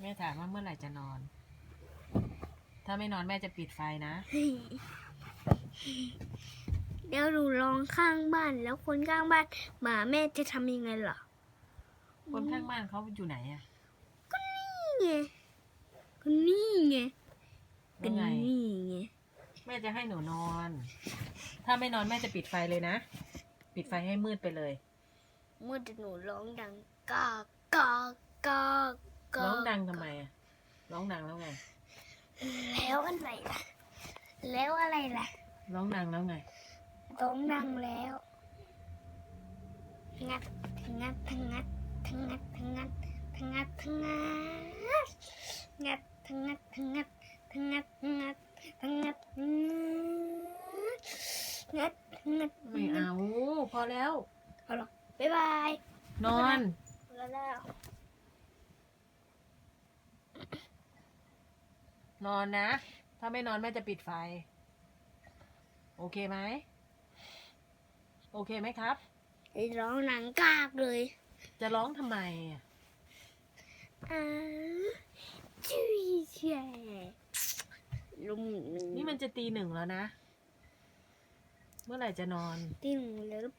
แม่ถามว่าเมื่อไหร่จะนอน ถ้าไม่นอนแม่จะปิดไฟนะ เดี๋ยวหนูลองข้างบ้านแล้วคนข้างบ้านหมาแม่จะทำยังไงล่ะคนข้างบ้านเขาอยู่ไหนอะนี่ไงก็นี่ไงเป็แล้วนไงนี่ไงแม่จะให้หนูนอน ถ้าไม่นอนแม่จะปิดไฟเลยนะ ปิดไฟให้มืดไปเลยเมื่อหนูร้องดังกากกากกากกากร้อ งดังทำไมอะร้องดังแล้วไง แล้วอะไรล่ะ แล้วอะไรล่ะ ร้องดังแล้วไงร้องดังแล้วงัดงัดทั้งงัดทั้งงัดทั้งงัดทั้งงัดทั้งงัดงัดทั้งงัดทั้งงัดทั้งงัดทั้งงัดทั้งงัดงัดงัดไม่เอา พอแล้วเอาหรอบ๊ายบาย นอน แล้วแล้ว นอนนะ ถ้าไม่นอนแม่จะปิดไฟ โอเคไหม โอเคไหมครับ ไอ้ร้องหนังกากเลยจะร้องทำไมอะอ่าจุยเช่ลุมนี่มันจะตีหนึ่งแล้วนะ เมื่อไหร่จะนอนตีหนูแล้วหรือเปล่า